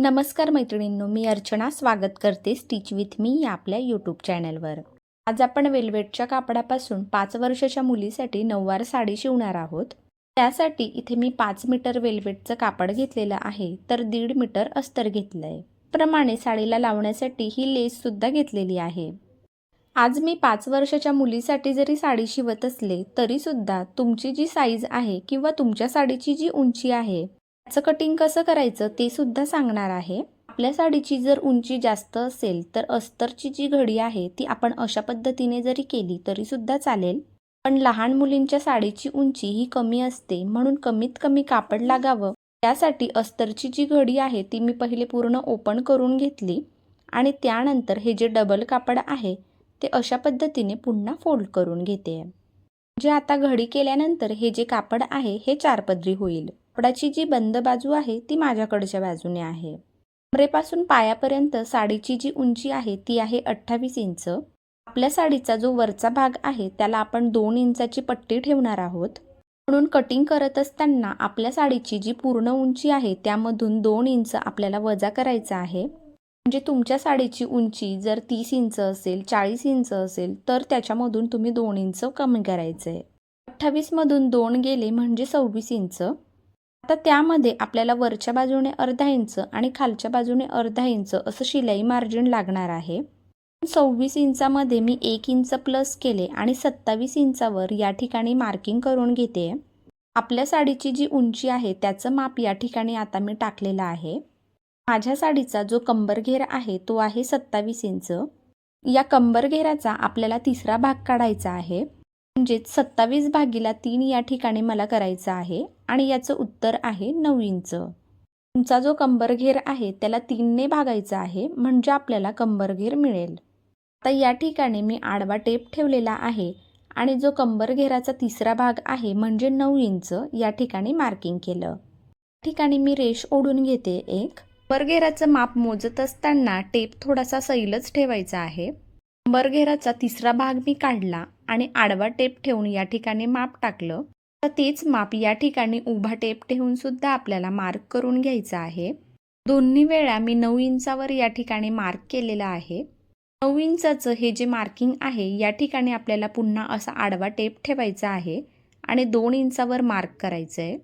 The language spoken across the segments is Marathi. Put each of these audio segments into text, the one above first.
नमस्कार मैत्रिणींनो मी अर्चना स्वागत करते स्टिच विथ मी या आपल्या यूट्यूब चॅनलवर आज आपण वेल्वेटच्या कापडापासून पाच वर्षाच्या मुलीसाठी नऊवार साडी शिवणार आहोत. त्यासाठी इथे मी पाच मीटर वेल्वेटचं कापड घेतलेलं आहे तर दीड मीटर अस्तर घेतलं आहे प्रमाणे साडीला लावण्यासाठी ही लेससुद्धा घेतलेली आहे. आज मी पाच वर्षाच्या मुलीसाठी जरी साडी शिवत असले तरीसुद्धा तुमची जी साईज आहे किंवा तुमच्या साडीची जी उंची आहे त्याचं कटिंग कसं करायचं ते सुद्धा सांगणार आहे. आपल्या साडीची जर उंची जास्त असेल तर अस्तरची जी घडी आहे ती आपण अशा पद्धतीने जरी केली तरी सुद्धा चालेल. पण लहान मुलींच्या साडीची उंची ही कमी असते म्हणून कमीत कमी कापड लागावं. त्यासाठी अस्तरची जी घडी आहे ती मी पहिले पूर्ण ओपन करून घेतली आणि त्यानंतर हे जे डबल कापड आहे ते अशा पद्धतीने पुन्हा फोल्ड करून घेते. जे आता घडी केल्यानंतर हे जे कापड आहे हे चारपदरी होईल. कपडाची जी बंद बाजू आहे ती माझ्याकडच्या बाजूने आहे. कमरेपासून पायापर्यंत साडीची जी उंची आहे ती आहे अठ्ठावीस इंच. आपल्या साडीचा जो वरचा भाग आहे त्याला आपण दोन इंचाची पट्टी ठेवणार आहोत. म्हणून कटिंग करत असताना आपल्या साडीची जी पूर्ण उंची आहे त्यामधून दोन इंच आपल्याला वजा करायचं आहे. म्हणजे तुमच्या साडीची उंची जर तीस इंच असेल चाळीस इंच असेल तर त्याच्यामधून तुम्ही दोन इंच कमी करायचं आहे अठ्ठावीसमधून दोन गेले म्हणजे सव्वीस इंच. आता त्यामध्ये आपल्याला वरच्या बाजूने अर्धा इंच आणि खालच्या बाजूने अर्धा इंच असं शिलाई मार्जिन लागणार आहे. सव्वीस इंचामध्ये मी एक इंच प्लस केले आणि सत्तावीस इंचावर या ठिकाणी मार्किंग करून घेते. आपल्या साडीची जी उंची आहे त्याचं माप या ठिकाणी आता मी टाकलेलं आहे. माझ्या साडीचा जो कंबरघेर आहे तो आहे सत्तावीस इंच. या कंबरघेराचा आपल्याला तिसरा भाग काढायचा आहे. म्हणजेच सत्तावीस भागीला तीन या ठिकाणी मला करायचं आहे आणि याचं उत्तर आहे नऊ इंच. तुमचा जो कंबरघेर आहे त्याला तीनने भागायचा आहे म्हणजे आपल्याला कंबरघेर मिळेल. आता या ठिकाणी मी आडवा टेप ठेवलेला आहे आणि जो कंबरघेराचा तिसरा भाग आहे म्हणजे नऊ इंच या ठिकाणी मार्किंग केलं. ठिकाणी मी रेष ओढून घेते एक. कंबरघेराचं माप मोजत असताना टेप थोडासा सैलच ठेवायचा आहे. कंबरघेराचा तिसरा भाग मी काढला आणि आडवा टेप ठेवून या ठिकाणी माप टाकलं. तर तेच माप या ठिकाणी उभा टेप ठेवून सुद्धा आपल्याला मार्क करून घ्यायचा आहे. दोन्ही वेळा मी नऊ इंचावर या ठिकाणी मार्क केलेलं आहे. नऊ इंचाचं हे जे मार्किंग आहे या ठिकाणी आपल्याला पुन्हा असा आडवा टेप ठेवायचा आहे आणि दोन इंचावर मार्क करायचं आहे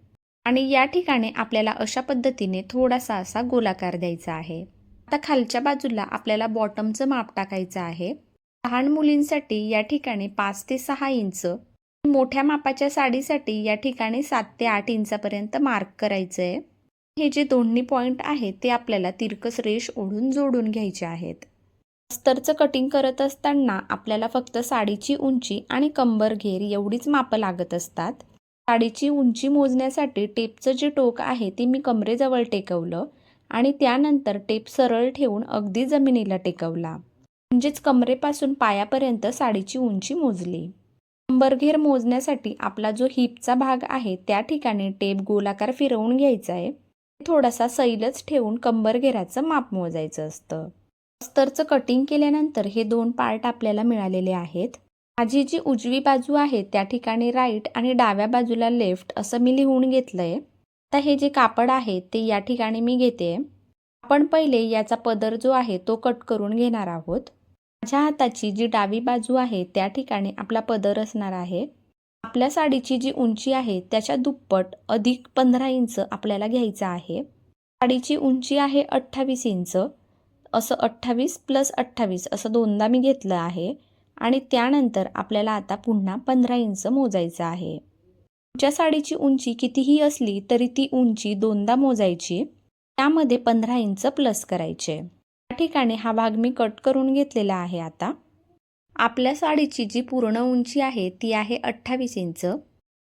आणि या ठिकाणी आपल्याला अशा पद्धतीने थोडासा असा गोलाकार द्यायचा आहे. आता खालच्या बाजूला आपल्याला बॉटमचं माप टाकायचं आहे. लहान मुलींसाठी या ठिकाणी पाच ते सहा इंच मोठ्या मापाच्या साडीसाठी या ठिकाणी सात ते आठ इंचापर्यंत मार्क करायचं आहे हे जे दोन्ही पॉईंट आहेत ते आपल्याला तिरकस रेष ओढून जोडून घ्यायचे आहेत. अस्तरचं कटिंग करत असताना आपल्याला फक्त साडीची उंची आणि कंबर घेर एवढीच मापं लागत असतात. साडीची उंची मोजण्यासाठी टेपचं जे टोक आहे ते मी कमरेजवळ टेकवलं आणि त्यानंतर टेप सरळ ठेवून अगदी जमिनीला टेकवला. म्हणजेच कमरेपासून पायापर्यंत साडीची उंची मोजली. कंबरघेर मोजण्यासाठी आपला जो हिपचा भाग आहे त्या ठिकाणी टेप गोलाकार फिरवून घ्यायचा आहे थोडासा सैलच ठेवून कंबरघेराचं माप मोजायचं असतं. अस्तरचं कटिंग केल्यानंतर हे दोन पार्ट आपल्याला मिळालेले आहेत. माझी जी उजवी बाजू आहे त्या ठिकाणी राईट आणि डाव्या बाजूला लेफ्ट असं मी लिहून घेतलं आहे आता हे जे कापड आहे ते या ठिकाणी मी घेते आपण पहिले याचा पदर जो आहे तो कट करून घेणार आहोत. माझ्या हाताची जी डावी बाजू आहे त्या ठिकाणी आपला पदर असणार आहे. आपल्या साडीची जी उंची आहे त्याच्या दुप्पट अधिक पंधरा इंच आपल्याला घ्यायचं आहे. साडीची उंची आहे अठ्ठावीस इंच. असं अठ्ठावीस प्लस अठ्ठावीस असं दोनदा मी घेतलं आहे. आणि त्यानंतर आपल्याला आता पुन्हा पंधरा इंच मोजायचं आहे. तुमच्या साडीची उंची कितीही असली तरी ती उंची दोनदा मोजायची. त्यामध्ये पंधरा इंच प्लस करायचे. ठिकाणी हा भाग मी कट करून घेतलेला आहे आता. आपल्या साडीची जी पूर्ण उंची आहे ती आहे अठ्ठावीस इंच.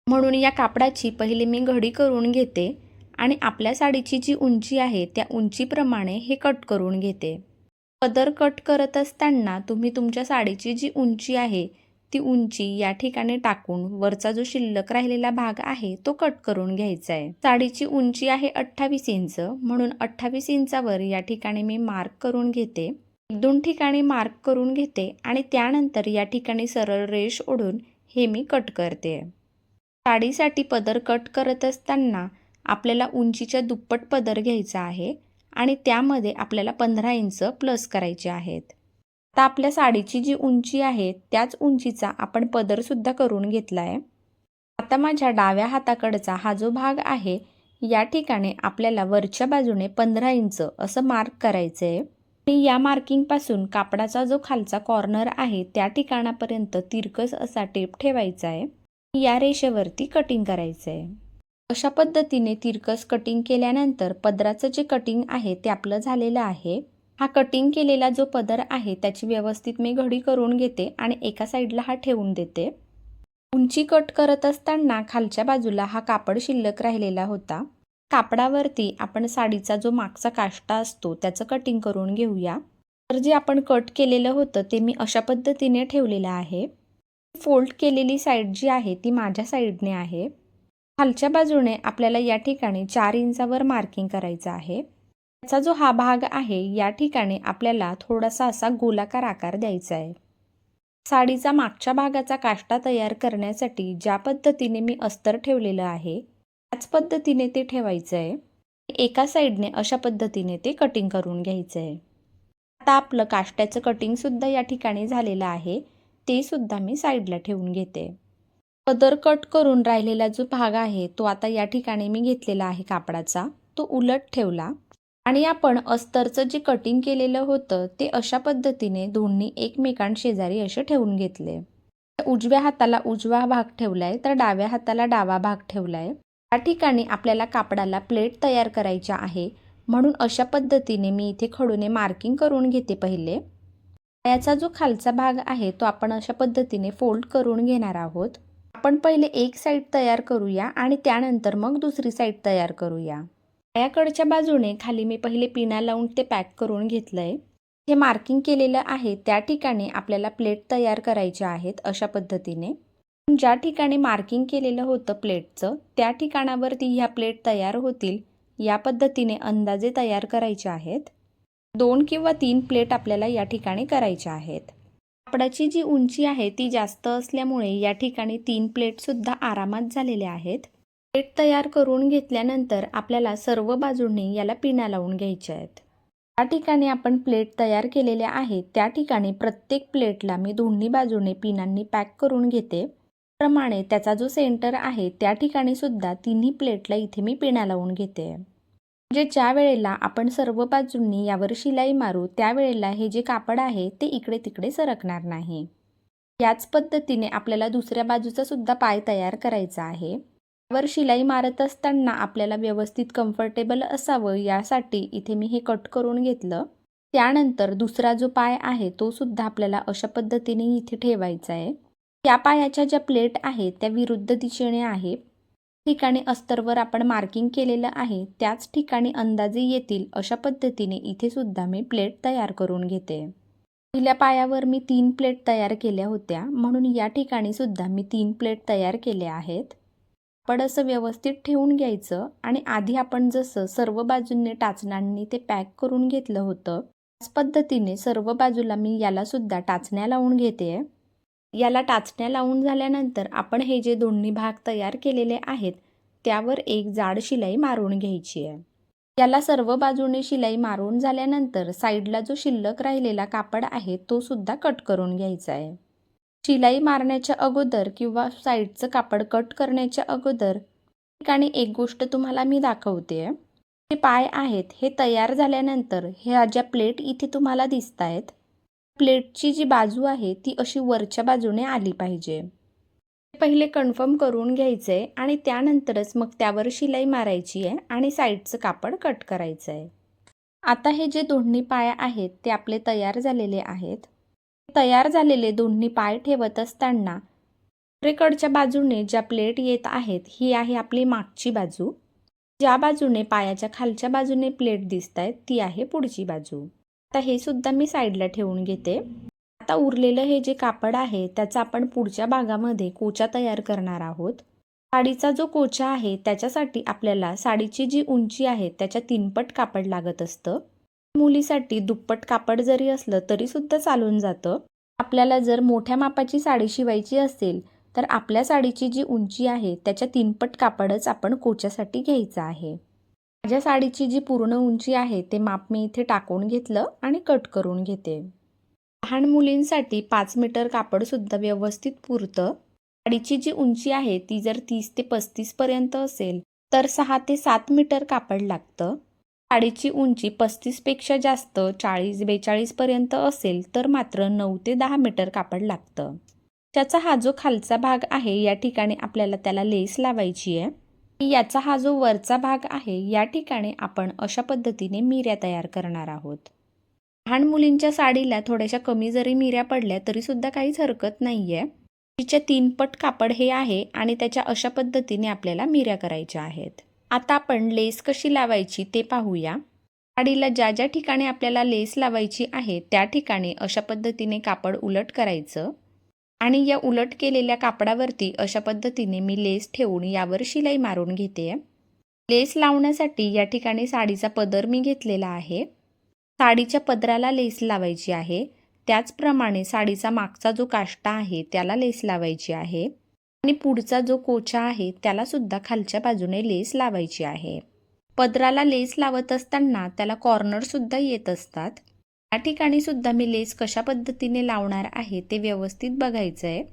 म्हणून या कापडाची पहिले मी घडी करून घेते आणि आपल्या साडीची जी उंची आहे त्या उंचीप्रमाणे हे कट करून घेते. पदर कट करत असताना तुम्ही तुमच्या साडीची जी उंची आहे ती उंची या ठिकाणी टाकून वरचा जो शिल्लक राहिलेला भाग आहे तो कट करून घ्यायचा आहे साडीची उंची आहे अठ्ठावीस इंच म्हणून अठ्ठावीस इंचावर या ठिकाणी मी मार्क करून घेते. दोन ठिकाणी मार्क करून घेते आणि त्यानंतर या ठिकाणी सरळ रेष ओढून हे मी कट करते. साडीसाठी पदर कट करत असताना आपल्याला उंचीच्या दुप्पट पदर घ्यायचा आहे आणि त्यामध्ये आपल्याला पंधरा इंच प्लस करायचे आहेत. तर आपल्या साडीची जी उंची आहे त्याच उंचीचा आपण पदरसुद्धा करून घेतला आहे आता माझ्या डाव्या हाताकडचा हा जो भाग आहे या ठिकाणी आपल्याला वरच्या बाजूने पंधरा इंच असं मार्क करायचं आहे आणि या मार्किंगपासून कापडाचा जो खालचा कॉर्नर आहे त्या ठिकाणापर्यंत तिरकस असा टेप ठेवायचा आहे या रेषेवरती कटिंग करायचं आहे अशा पद्धतीने तिरकस कटिंग केल्यानंतर पदराचं जे कटिंग आहे ते आपलं झालेलं आहे. हा कटिंग केलेला जो पदर आहे त्याची व्यवस्थित मी घडी करून घेते आणि एका साईडला हा ठेवून देते. उंची कट करत असताना खालच्या बाजूला हा कापड शिल्लक राहिलेला होता. कापडावरती आपण साडीचा जो मागचा काष्टा असतो त्याचं कटिंग करून घेऊया. तर जे आपण कट केलेलं होतं ते मी अशा पद्धतीने ठेवलेलं आहे. फोल्ड केलेली साईड जी आहे ती माझ्या साईडने आहे. खालच्या बाजूने आपल्याला या ठिकाणी चार इंचावर मार्किंग करायचं आहे. त्याचा जो हा भाग आहे या ठिकाणी आपल्याला थोडासा असा गोलाकार आकार द्यायचा आहे. साडीचा मागच्या भागाचा काष्टा तयार करण्यासाठी ज्या पद्धतीने मी अस्तर ठेवलेलं आहे त्याच पद्धतीने ते ठेवायचं आहे. एका साईडने अशा पद्धतीने ते कटिंग करून घ्यायचं आहे. आता आपलं काष्ट्याचं कटिंगसुद्धा या ठिकाणी झालेलं आहे ते सुद्धा मी साईडला ठेवून घेते. पदर कट करून राहिलेला जो भाग आहे तो आता या ठिकाणी मी घेतलेला आहे कापडाचा तो उलट ठेवला. आणि आपण अस्तरचं जे कटिंग केलेलं होतं ते अशा पद्धतीने दोन्ही एकमेकांशेजारी असे ठेवून घेतले. उजव्या हाताला उजवा भाग ठेवलाय तर डाव्या हाताला डावा भाग ठेवलाय. या ठिकाणी आपल्याला कापडाला प्लेट तयार करायच्या आहे म्हणून अशा पद्धतीने मी इथे खडूने मार्किंग करून घेते पहिले. पायाचा जो खालचा भाग आहे तो आपण अशा पद्धतीने फोल्ड करून घेणार आहोत. आपण पहिले एक साईड तयार करूया आणि त्यानंतर मग दुसरी साईड तयार करूया. याकडच्या बाजूने खाली मी पहिले पिना लावून ते पॅक करून घेतलं आहे हे मार्किंग केलेलं आहे त्या ठिकाणी आपल्याला प्लेट तयार करायच्या आहेत अशा पद्धतीने. ज्या ठिकाणी मार्किंग केलेलं होतं प्लेटचं त्या ठिकाणावरती ह्या प्लेट तयार होतील या पद्धतीने अंदाजे तयार करायचे आहेत. दोन किंवा तीन प्लेट आपल्याला या ठिकाणी करायच्या आहेत. कापडाची जी उंची आहे ती जास्त असल्यामुळे या ठिकाणी तीन प्लेटसुद्धा आरामात झालेल्या आहेत. प्लेट तयार करून घेतल्यानंतर आपल्याला सर्व बाजूंनी याला पिण्या लावून घ्यायच्या आहेत. त्या ठिकाणी आपण प्लेट तयार केलेल्या आहेत त्या ठिकाणी प्रत्येक प्लेटला मी दोन्ही बाजूने पिनांनी पॅक करून घेते. प्रमाणे त्याचा जो सेंटर आहे त्या ठिकाणी सुद्धा तिन्ही प्लेटला इथे मी पिण्या लावून घेते. म्हणजे ज्या वेळेला आपण सर्व बाजूंनी यावर शिलाई मारू त्यावेळेला हे जे कापड आहे ते इकडे तिकडे सरकणार नाही. याच पद्धतीने आपल्याला दुसऱ्या बाजूचा सुद्धा पाय तयार करायचा आहे. वर शिलाई मारत असताना आपल्याला व्यवस्थित कम्फर्टेबल असावं यासाठी इथे मी हे कट करून घेतलं. त्यानंतर दुसरा जो पाय आहे तो सुद्धा आपल्याला अशा पद्धतीने इथे ठेवायचा आहे. या पायाच्या ज्या प्लेट आहेत त्या विरुद्ध दिशेने आहे ठिकाणी अस्तरवर आपण मार्किंग केलेलं आहे. त्याच ठिकाणी अंदाजे येतील अशा पद्धतीने इथे सुद्धा मी प्लेट तयार करून घेते. पहिल्या पायावर मी तीन प्लेट तयार केल्या होत्या. म्हणून या ठिकाणी सुद्धा मी तीन प्लेट तयार केल्या आहेत. पण असं व्यवस्थित ठेवून घ्यायचं आणि आधी आपण जसं सर्व बाजूंनी टाचण्यांनी ते पॅक करून घेतलं होतं त्याच पद्धतीने सर्व बाजूला मी याला सुद्धा टाचण्या लावून घेते. याला टाचण्या लावून झाल्यानंतर आपण हे जे दोन्ही भाग तयार केलेले आहेत त्यावर एक जाड शिलाई मारून घ्यायची आहे. याला सर्व बाजूने शिलाई मारून झाल्यानंतर साईडला जो शिल्लक राहिलेला कापड आहे तो सुद्धा कट करून घ्यायचा आहे. शिलाई मारण्याच्या अगोदर किंवा साईडचं कापड कट करण्याच्या अगोदर ठिकाणी एक गोष्ट तुम्हाला मी दाखवते. हे पाय आहेत हे तयार झाल्यानंतर ह्या ज्या प्लेट इथे तुम्हाला दिसत आहेत. प्लेटची जी बाजू आहे ती अशी वरच्या बाजूने आली पाहिजे. पहिले कन्फर्म करून घ्यायचं आहे आणि त्यानंतरच मग त्यावर शिलाई मारायची आहे आणि साईडचं कापड कट करायचं आहे आता हे जे दोन्ही पाय आहेत ते आपले तयार झालेले आहेत. तयार झालेले दोन्ही पाय ठेवत असताना रेकडच्या बाजूने ज्या प्लेट येत आहेत ही आहे आपली मागची बाजू. ज्या बाजूने पायाच्या खालच्या बाजूने प्लेट दिसत आहेत ती आहे पुढची बाजू. आता हे सुद्धा मी साईडला ठेवून घेते. आता उरलेलं हे जे कापड आहे त्याचा आपण पुढच्या भागामध्ये कोचा तयार करणार आहोत. साडीचा जो कोचा आहे त्याच्यासाठी आपल्याला साडीची जी उंची आहे त्याच्या तीनपट कापड लागत असतं. मुलीसाठी दुप्पट कापड जरी असलं तरी सुद्धा चालून जातं. आपल्याला जर मोठ्या मापाची साडी शिवायची असेल तर आपल्या साडीची जी उंची आहे त्याच्या तीनपट कापडच आपण कोच्यासाठी घ्यायचं आहे. माझ्या साडीची जी पूर्ण उंची आहे ते माप मी इथे टाकून घेतलं आणि कट करून घेते. लहान मुलींसाठी पाच मीटर कापडसुद्धा व्यवस्थित पुरतं. साडीची जी उंची आहे ती जर तीस ते पस्तीसपर्यंत असेल तर सहा ते सात मीटर कापड लागतं. साडीची उंची पस्तीसपेक्षा जास्त चाळीस बेचाळीसपर्यंत असेल तर मात्र नऊ ते दहा मीटर कापड लागतं. त्याचा हा जो खालचा भाग आहे या ठिकाणी आपल्याला त्याला लेस लावायची आहे. याचा हा जो वरचा भाग आहे या ठिकाणी आपण अशा पद्धतीने मिऱ्या तयार करणार आहोत. लहान मुलींच्या साडीला थोड्याशा कमी जरी मिऱ्या पडल्या तरीसुद्धा काहीच हरकत नाही आहे तिच्या तीन पट कापड हे आहे आणि त्याच्या अशा पद्धतीने आपल्याला मिऱ्या करायच्या आहेत. आता आपण लेस कशी लावायची ते पाहूया. साडीला ज्या ज्या ठिकाणी आपल्याला लेस लावायची आहे त्या ठिकाणी अशा पद्धतीने कापड उलट करायचं. आणि या उलट केलेल्या कापडावरती अशा पद्धतीने मी लेस ठेवून यावर शिलाई मारून घेते. लेस लावण्यासाठी या ठिकाणी साडीचा पदर मी घेतलेला आहे. साडीच्या पदराला लेस लावायची आहे. त्याचप्रमाणे साडीचा मागचा जो काष्टा आहे त्याला लेस लावायची आहे. आणि पुढचा जो कोचा आहे त्याला सुद्धा खालच्या बाजूने लेस लावायची आहे. पदराला लेस लावत असताना त्याला कॉर्नर सुद्धा येत असतात. या ठिकाणी सुद्धा मी लेस कशा पद्धतीने लावणार आहे ते व्यवस्थित बघायचं आहे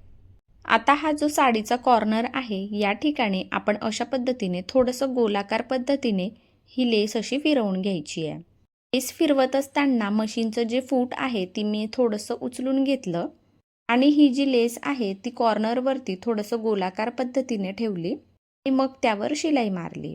आता हा जो साडीचा कॉर्नर आहे या ठिकाणी आपण अशा पद्धतीने थोडंसं गोलाकार पद्धतीने ही लेस अशी फिरवून घ्यायची आहे. लेस फिरवत असताना मशीनचं जे फूट आहे ती मी थोडंसं उचलून घेतलं. आणि ही जी लेस आहे ती कॉर्नरवरती थोडंसं गोलाकार पद्धतीने ठेवली आणि मग त्यावर शिलाई मारली.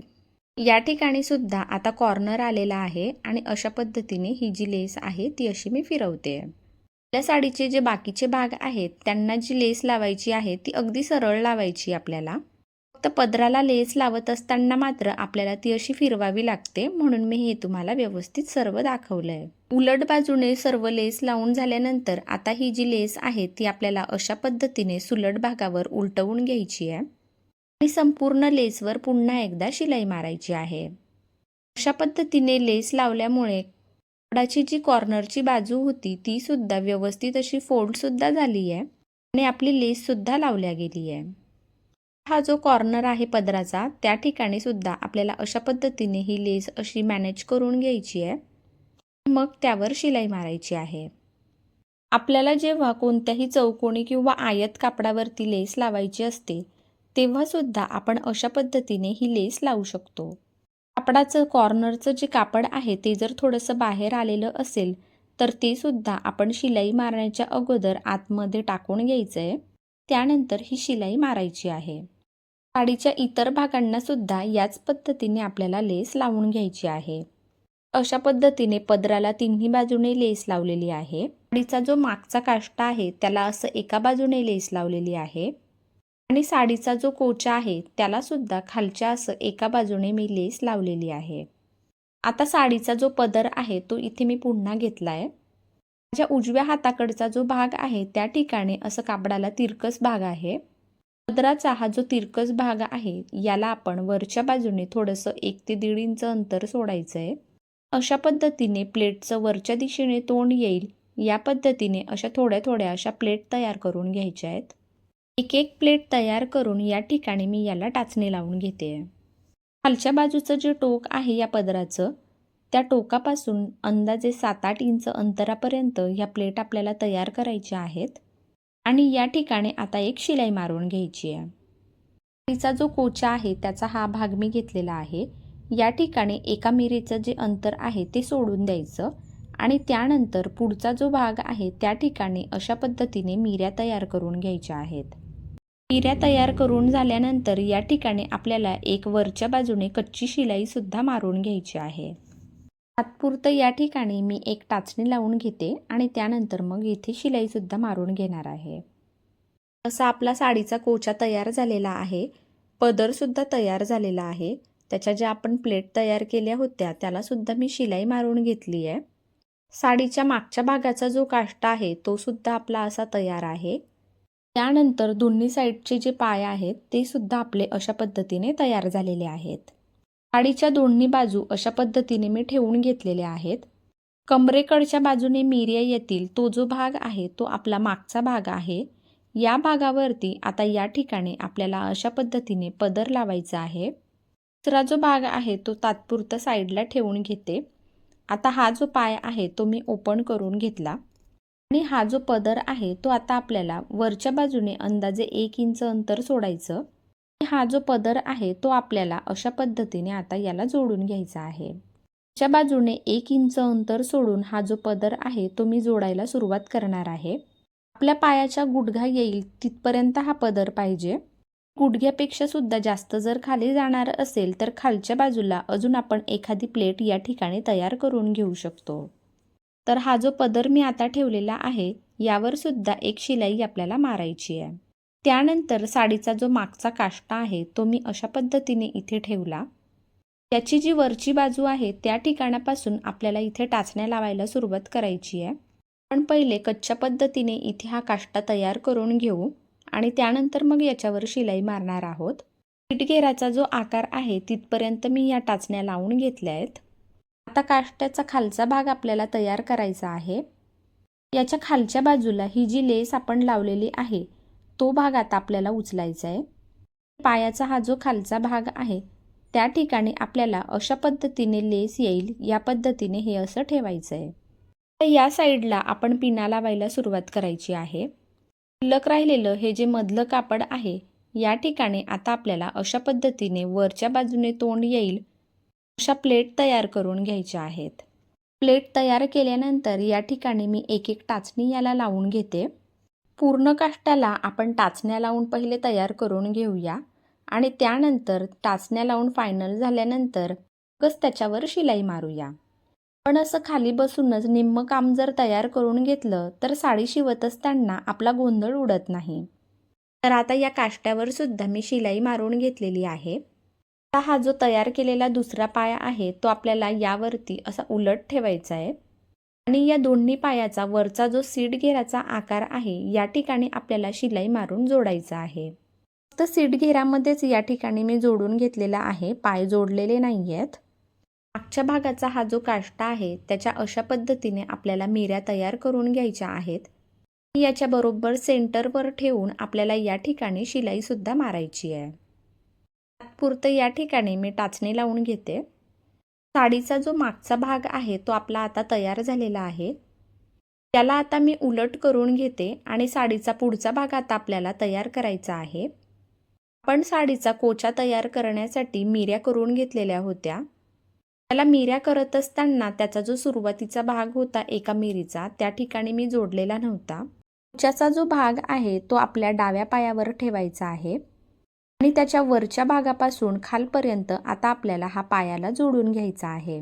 या ठिकाणी सुद्धा आता कॉर्नर आलेला आहे आणि अशा पद्धतीने ही जी लेस आहे ती अशी मी फिरवते. आपल्या साडीचे जे बाकीचे भाग आहेत त्यांना जी लेस लावायची आहे ती अगदी सरळ लावायची आपल्याला. फक्त पदराला लेस लावत असताना मात्र आपल्याला ती अशी फिरवावी लागते म्हणून मी हे तुम्हाला व्यवस्थित सर्व दाखवलं आहे उलट बाजूने सर्व लेस लावून झाल्यानंतर आता ही जी लेस आहे ती आपल्याला अशा पद्धतीने सुलट भागावर उलटवून घ्यायची आहे आणि संपूर्ण लेसवर पुन्हा एकदा शिलाई मारायची आहे. अशा पद्धतीने लेस लावल्यामुळे कपडाची जी कॉर्नरची बाजू होती ती सुद्धा व्यवस्थित अशी फोल्डसुद्धा झाली आहे आणि आपली लेससुद्धा लावल्या गेली आहे. हा जो कॉर्नर आहे पदराचा त्या ठिकाणी सुद्धा आपल्याला अशा पद्धतीने ही लेस अशी मॅनेज करून घ्यायची आहे. मग त्यावर शिलाई मारायची आहे. आपल्याला जेव्हा कोणत्याही चौकोनी किंवा आयत कापडावरती लेस लावायची असते तेव्हासुद्धा आपण अशा पद्धतीने ही लेस लावू शकतो. कापडाचं कॉर्नरचं जे कापड आहे ते जर थोडंसं बाहेर आलेलं असेल तर ते सुद्धा आपण शिलाई मारण्याच्या अगोदर आतमध्ये टाकून घ्यायचं आहे त्यानंतर ही शिलाई मारायची आहे. साडीच्या इतर भागांना सुद्धा याच पद्धतीने आपल्याला लेस लावून घ्यायची आहे. अशा पद्धतीने पदराला तिन्ही बाजूने लेस लावलेली आहे. साडीचा जो मागचा काष्टा आहे त्याला असं एका बाजूने लेस लावलेली आहे. आणि साडीचा जो कोचा आहे त्याला सुद्धा खालच्या असं एका बाजूने मी लेस लावलेली आहे. आता साडीचा जो पदर आहे तो इथे मी पुन्हा घेतला आहे माझ्या उजव्या हाताकडचा जो भाग आहे त्या ठिकाणी असं कापडाला तिरकस भाग आहे. पदराचा हा जो तिरकस भाग आहे याला आपण वरच्या बाजूने थोडंसं एक ते दीड इंच अंतर सोडायचं आहे अशा पद्धतीने प्लेटचं वरच्या दिशेने तोंड येईल या पद्धतीने अशा थोड्या थोड्या अशा प्लेट तयार करून घ्यायच्या आहेत. एक एक प्लेट तयार करून या ठिकाणी मी याला टाचणी लावून घेते. खालच्या बाजूचं जे टोक आहे या पदराचं त्या टोकापासून अंदाजे सात आठ इंच अंतरापर्यंत ह्या प्लेट आपल्याला तयार करायच्या आहेत. आणि या ठिकाणी आता एक शिलाई मारून घ्यायची आहे. तिचा जो कोचा आहे त्याचा हा भाग मी घेतलेला आहे. या ठिकाणी एका मिरीचं जे अंतर आहे ते सोडून द्यायचं. आणि त्यानंतर पुढचा जो भाग आहे त्या ठिकाणी अशा पद्धतीने मिऱ्या तयार करून घ्यायच्या आहेत. मिऱ्या तयार करून झाल्यानंतर या ठिकाणी आपल्याला एक वरच्या बाजूने कच्ची शिलाईसुद्धा मारून घ्यायची आहे. तात्पुरतं या ठिकाणी मी एक टाचणी लावून घेते आणि त्यानंतर मग इथे शिलाईसुद्धा मारून घेणार आहे. असा आपला साडीचा कोचा तयार झालेला आहे. पदरसुद्धा तयार झालेला आहे. त्याच्या ज्या आपण प्लेट तयार केल्या होत्या त्यालासुद्धा मी शिलाई मारून घेतली आहे. साडीच्या मागच्या भागाचा जो काष्टा आहे तो सुद्धा आपला असा तयार आहे. त्यानंतर दोन्ही साईडचे जे पाय आहेत ते सुद्धा आपले अशा पद्धतीने तयार झालेले आहेत. साडीच्या दोन्ही बाजू अशा पद्धतीने मी ठेवून घेतलेले आहेत. कमरेकडच्या बाजूने मिरिया येतील तो जो भाग आहे तो आपला मागचा भाग आहे. या भागावरती आता या ठिकाणी आपल्याला अशा पद्धतीने पदर लावायचा आहे. दुसरा जो भाग आहे तो तात्पुरता साईडला ठेवून घेते. आता हा जो पाय आहे तो मी ओपन करून घेतला. आणि हा जो पदर आहे तो आता आपल्याला वरच्या बाजूने अंदाजे एक इंच अंतर सोडायचं. हा जो पदर आहे तो आपल्याला अशा पद्धतीने आता याला जोडून घ्यायचा आहे. च्या बाजूने एक इंच अंतर सोडून हा जो पदर आहे तो मी जोडायला सुरुवात करणार आहे. आपल्या पायाच्या गुडघा येईल तिथपर्यंत हा पदर पाहिजे. गुडघ्यापेक्षा सुद्धा जास्त जर खाली जाणार असेल तर खालच्या बाजूला अजून आपण एखादी प्लेट या ठिकाणी तयार करून घेऊ शकतो. तर हा जो पदर मी आता ठेवलेला आहे यावर सुद्धा एक शिलाई आपल्याला मारायची आहे. त्यानंतर साडीचा जो मागचा काष्टा आहे तो मी अशा पद्धतीने इथे ठेवला. त्याची जी वरची बाजू आहे त्या ठिकाणापासून आपल्याला इथे टाचण्या लावायला सुरुवात करायची आहे. पण पहिले कच्च्या पद्धतीने इथे हा काष्टा तयार करून घेऊ आणि त्यानंतर मग याच्यावर शिलाई मारणार आहोत. पीठघेराचा जो आकार आहे तिथपर्यंत मी या टाचण्या लावून घेतल्या आहेत. आता काष्ट्याचा खालचा भाग आपल्याला तयार करायचा आहे. याच्या खालच्या बाजूला ही जी लेस आपण लावलेली आहे तो भाग आता आपल्याला उचलायचा आहे. पायाचा हा जो खालचा भाग आहे त्या ठिकाणी आपल्याला अशा पद्धतीने लेस येईल या पद्धतीने हे असं ठेवायचं आहे. तर या साईडला आपण पिना लावायला सुरुवात करायची आहे. शिल्लक राहिलेलं हे जे मधलं कापड आहे या ठिकाणी आता आपल्याला अशा पद्धतीने वरच्या बाजूने तोंड येईल अशा प्लेट तयार करून घ्यायच्या आहेत. प्लेट तयार केल्यानंतर या ठिकाणी मी एक एक टाचणी याला लावून घेते. पूर्ण काष्टाला आपण टाचण्या लावून पहिले तयार करून घेऊया आणि त्यानंतर टाचण्या लावून फायनल झाल्यानंतर कस त्याच्यावर शिलाई मारूया. पण असं खाली बसूनच निम्म काम जर तयार करून घेतलं तर साडी शिवत असताना आपला गोंधळ उडत नाही. तर आता या काष्ट्यावर सुद्धा मी शिलाई मारून घेतलेली आहे. आता हा जो तयार केलेला दुसरा पाया आहे तो आपल्याला यावरती असा उलट ठेवायचा आहे. आणि या दोन्ही पायाचा वरचा जो सीट घेराचा आकार आहे या ठिकाणी आपल्याला शिलाई मारून जोडायचा आहे. फक्त सीट घेरामध्येच या ठिकाणी मी जोडून घेतलेला आहे पाय जोडलेले नाही आहेत मागच्या भागाचा हा जो काष्टा आहे त्याच्या अशा पद्धतीने आपल्याला मिऱ्या तयार करून घ्यायच्या आहेत. याच्या बरोबर सेंटरवर ठेवून आपल्याला या ठिकाणी शिलाईसुद्धा मारायची आहे. तात्पुरतं या ठिकाणी मी टाचणी लावून घेते. साडीचा जो मागचा भाग आहे तो आपला आता तयार झालेला आहे. त्याला आता मी उलट करून घेते आणि साडीचा पुढचा भाग आता आपल्याला तयार करायचा आहे. आपण साडीचा कोचा तयार करण्यासाठी मिऱ्या करून घेतलेल्या होत्या. त्याला मिऱ्या करत असताना त्याचा जो सुरुवातीचा भाग होता एका मिरीचा त्या ठिकाणी मी जोडलेला नव्हता. कोच्याचा जो भाग आहे तो आपल्या डाव्या पायावर ठेवायचा आहे. आणि त्याच्या वरच्या भागापासून खालपर्यंत आता आपल्याला हा पायाला जोडून घ्यायचा आहे.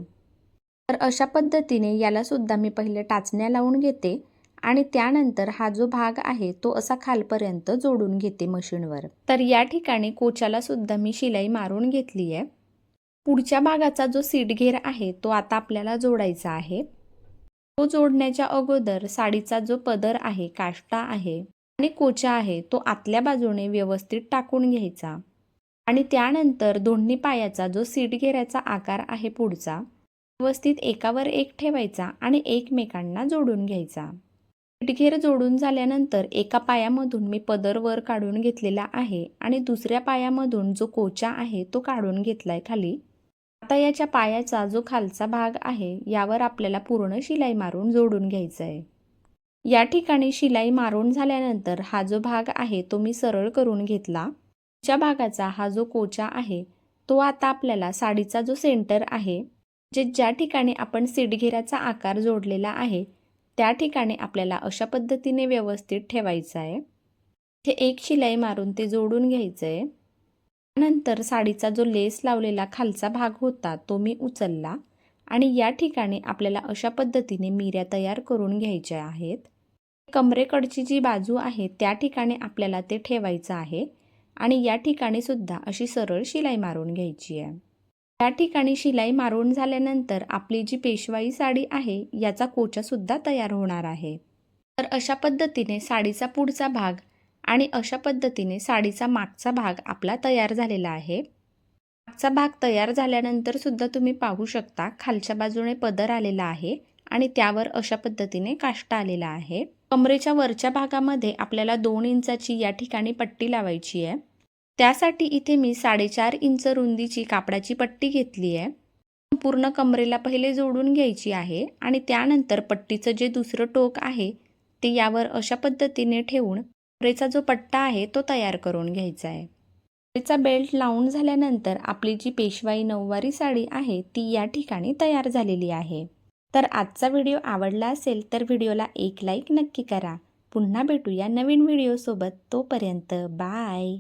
तर अशा पद्धतीने याला सुद्धा मी पहिले टाचण्या लावून घेते आणि त्यानंतर हा जो भाग आहे तो असा खालपर्यंत जोडून घेते मशीनवर. तर या ठिकाणी कोचाला सुद्धा मी शिलाई मारून घेतली आहे. पुढच्या भागाचा जो सीटघेर आहे तो आता आपल्याला जोडायचा आहे. तो जोडण्याच्या अगोदर साडीचा जो पदर आहे काष्टा आहे आणि कोचा आहे तो आतल्या बाजूने व्यवस्थित टाकून घ्यायचा. आणि त्यानंतर दोन्ही पायाचा जो सीट घेऱ्याचा आकार आहे पुढचा व्यवस्थित एकावर एक ठेवायचा आणि एकमेकांना जोडून घ्यायचा. सीटघेर जोडून झाल्यानंतर एका पायामधून मी पदर वर काढून घेतलेला आहे आणि दुसऱ्या पायामधून जो कोचा आहे तो काढून घेतलाय खाली. आता याच्या पायाचा जो खालचा भाग आहे यावर आपल्याला पूर्ण शिलाई मारून जोडून घ्यायचं आहे या ठिकाणी शिलाई मारून झाल्यानंतर हा जो भाग आहे तो मी सरळ करून घेतला. च्या भागाचा हा जो कोचा आहे तो आता आपल्याला साडीचा जो सेंटर आहे जे ज्या ठिकाणी आपण सीटघेऱ्याचा आकार जोडलेला आहे त्या ठिकाणी आपल्याला अशा पद्धतीने व्यवस्थित ठेवायचं आहे. ते एक शिलाई मारून ते जोडून घ्यायचं आहे त्यानंतर साडीचा जो लेस लावलेला खालचा भाग होता तो मी उचलला आणि या ठिकाणी आपल्याला अशा पद्धतीने मिऱ्या तयार करून घ्यायच्या आहेत. कमरेकडची जी बाजू आहे त्या ठिकाणी आपल्याला ते ठेवायचं आहे आणि या ठिकाणी सुद्धा अशी सरळ शिलाई मारून घ्यायची आहे. या ठिकाणी शिलाई मारून झाल्यानंतर आपली जी पेशवाई साडी आहे याचा कोचासुद्धा तयार होणार आहे. तर अशा पद्धतीने साडीचा पुढचा भाग आणि अशा पद्धतीने साडीचा मागचा भाग आपला तयार झालेला आहे. मागचा भाग तयार झाल्यानंतर सुद्धा तुम्ही पाहू शकता खालच्या बाजूने पदर आलेला आहे आणि त्यावर अशा पद्धतीने काष्टा आलेला आहे. कमरेच्या वरच्या भागामध्ये आपल्याला दोन इंचाची या ठिकाणी पट्टी लावायची आहे. त्यासाठी इथे मी साडेचार इंच रुंदीची कापडाची पट्टी घेतली आहे. पूर्ण कमरेला पहिले जोडून घ्यायची आहे आणि त्यानंतर पट्टीचं जे दुसरं टोक आहे ते यावर अशा पद्धतीने ठेवून कमरेचा जो पट्टा आहे तो तयार करून घ्यायचा आहे. कमरेचा बेल्ट लावून झाल्यानंतर आपली जी पेशवाई नऊवारी साडी आहे ती या ठिकाणी तयार झालेली आहे. तर आजचा व्हिडिओ आवडला असेल तर व्हिडिओला एक लाईक नक्की करा. पुन्हा भेटूया नवीन व्हिडिओसोबत. तोपर्यंत बाय.